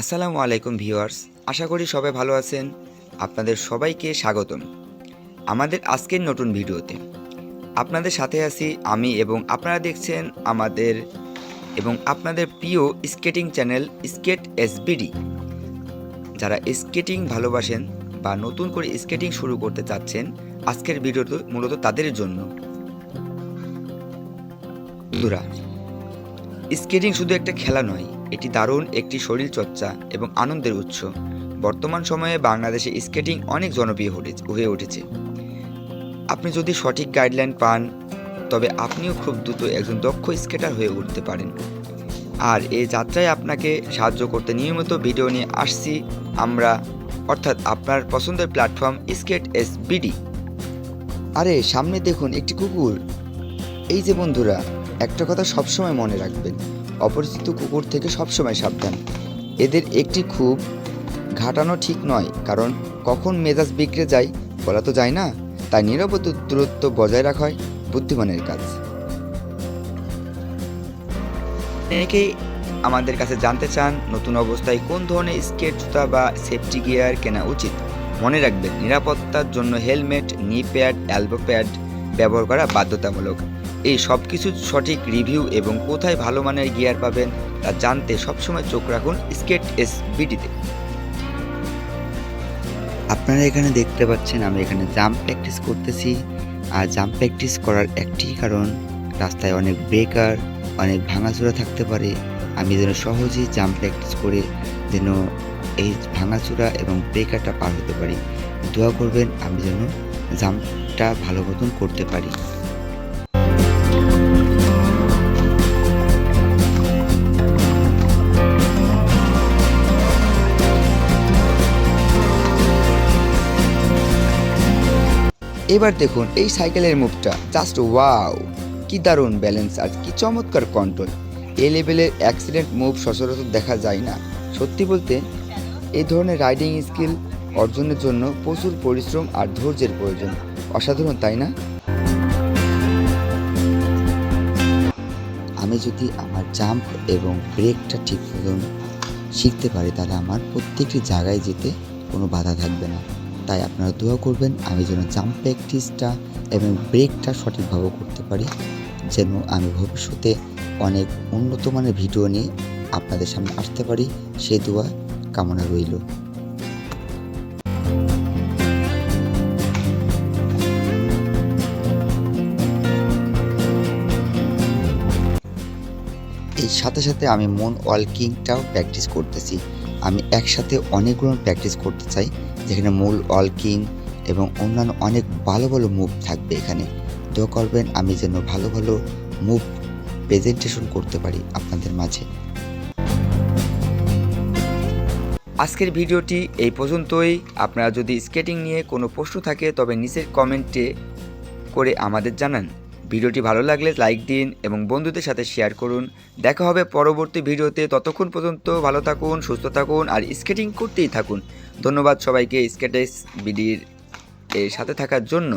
আসসালামু আলাইকুম ভিউয়ার্স, আশা করি সবাই ভালো আছেন। আপনাদের সবাইকে স্বাগতম। আমাদের আজকের নতুন ভিডিওতে আপনাদের সাথে আছি আমি এবং আপনারা দেখছেন আমাদের এবং আপনাদের প্রিয় স্কেটিং চ্যানেল স্কেট এসবিডি। যারা স্কেটিং ভালোবাসেন বা নতুন করে স্কেটিং শুরু করতে চাচ্ছেন, আজকের ভিডিওটি মূলত তাদের জন্য। বন্ধুরা, স্কেটিং শুধু একটা খেলা নয় এটি দারুণ একটি শরীর চর্চা এবং আনন্দের উৎস। বর্তমান সময়ে বাংলাদেশে স্কেটিং অনেক জনপ্রিয় হয়ে উঠেছে। আপনি যদি সঠিক গাইডলাইন পান, তবে আপনিও খুব দ্রুত একজন দক্ষ স্কেটার হয়ে উঠতে পারেন। আর এই যাত্রায় আপনাকে সাহায্য করতে নিয়মিত ভিডিও নিয়ে আসছি আমরা, অর্থাৎ আপনার পছন্দের প্ল্যাটফর্ম স্কেট এস বিডি। আরে, সামনে দেখুন একটি কুকুর। এই যে বন্ধুরা, একটা কথা সবসময় মনে রাখবেন অপরিচিত কুকুর থেকে সবসময় সাবধান। এদের একটি খুব ঘাটানো ঠিক নয়, কারণ কখন মেজাজ বিগড়ে যায় বলা তো যায় না, তাই নিরাপদ দূরত্ব বজায় রাখাই বুদ্ধিমানের কাজ। অনেকেই আমাদের কাছে জানতে চান, নতুন অবস্থায় কোন ধরনের স্কেট জুতা বা সেফটি গিয়ার কেনা উচিত? মনে রাখবেন, নিরাপত্তার জন্য হেলমেট নি প্যাড অ্যালবো প্যাড ব্যবহার করা বাধ্যতামূলক। এই সব কিছু সঠিক রিভিউ এবং কোথায় ভালো মানের গিয়ার পাবেন তা জানতে সবসময় চোখ রাখুন স্কেট এস বিডিতে আপনারা এখানে দেখতে পাচ্ছেন আমি এখানে জাম্প প্র্যাকটিস করতেছি। আর জাম্প প্র্যাকটিস করার একটি কারণ, রাস্তায় অনেক ব্রেকার, অনেক ভাঙাচোরা থাকতে পারে। আমি যেন সহজেই জাম্প প্র্যাকটিস করে যেন এই ভাঙাচোরা এবং ব্রেকারটা পার হতে পারি। দোয়া করবেন আমি যেন জাম্পটা ভালো মতন করতে পারি। এবার দেখুন এই সাইকেলের মুভটা জাস্ট ওয়াও! কি দারুণ ব্যালেন্স আর কি চমৎকার কন্ট্রোল এ লেভেলের অ্যাক্সিডেন্ট মুভ সচরাচর দেখা যায় না। সত্যি বলতে এই ধরনের রাইডিং স্কিল অর্জনের জন্য প্রচুর পরিশ্রম আর ধৈর্যের প্রয়োজন। অসাধারণ, তাই না? আমি যদি আমার জাম্প এবং ব্রেকটা ঠিক মতন শিখতে পারি, তাহলে আমার প্রত্যেকটি জায়গায় যেতে কোনো বাধা থাকবে না। তাই আপনারা দোয়া করবেন, আমি যেন জাম্প প্র্যাকটিসটা এবং ব্রেকটা সঠিকভাবে করতে পারি, যেন আমি ভবিষ্যতে অনেক উন্নত মানের ভিডিও নিয়ে আপনাদের সামনে আসতে পারি। সেই দোয়া কামনা রইল। এই সাথে সাথে আমি মন ওয়ালকিংটাও প্র্যাকটিস করতেছি। আমি একসাথে অনেকগুলো প্র্যাকটিস করতে চাই, যেখানে মূল ওয়ালকিং এবং অন্যান্য অনেক ভালো ভালো মুভ থাকবে এখানে। দোয়া করবেন, আমি যেন ভালো ভালো মুভ প্রেজেন্টেশন করতে পারি আপনাদের মাঝে। আজকের ভিডিওটি এই পর্যন্তই। আপনারা যদি স্কেটিং নিয়ে কোনো প্রশ্ন থাকে, তবে নিচের কমেন্টে করে আমাদের জানান। ভিডিওটি ভালো লাগলে লাইক দিন এবং বন্ধুদের সাথে শেয়ার করুন। দেখা হবে পরবর্তী ভিডিওতে। ততক্ষণ পর্যন্ত ভালো থাকুন, সুস্থ থাকুন আর স্কেটিং করতেই থাকুন। ধন্যবাদ সবাইকে স্কেটেস বিডির এর সাথে থাকার জন্য।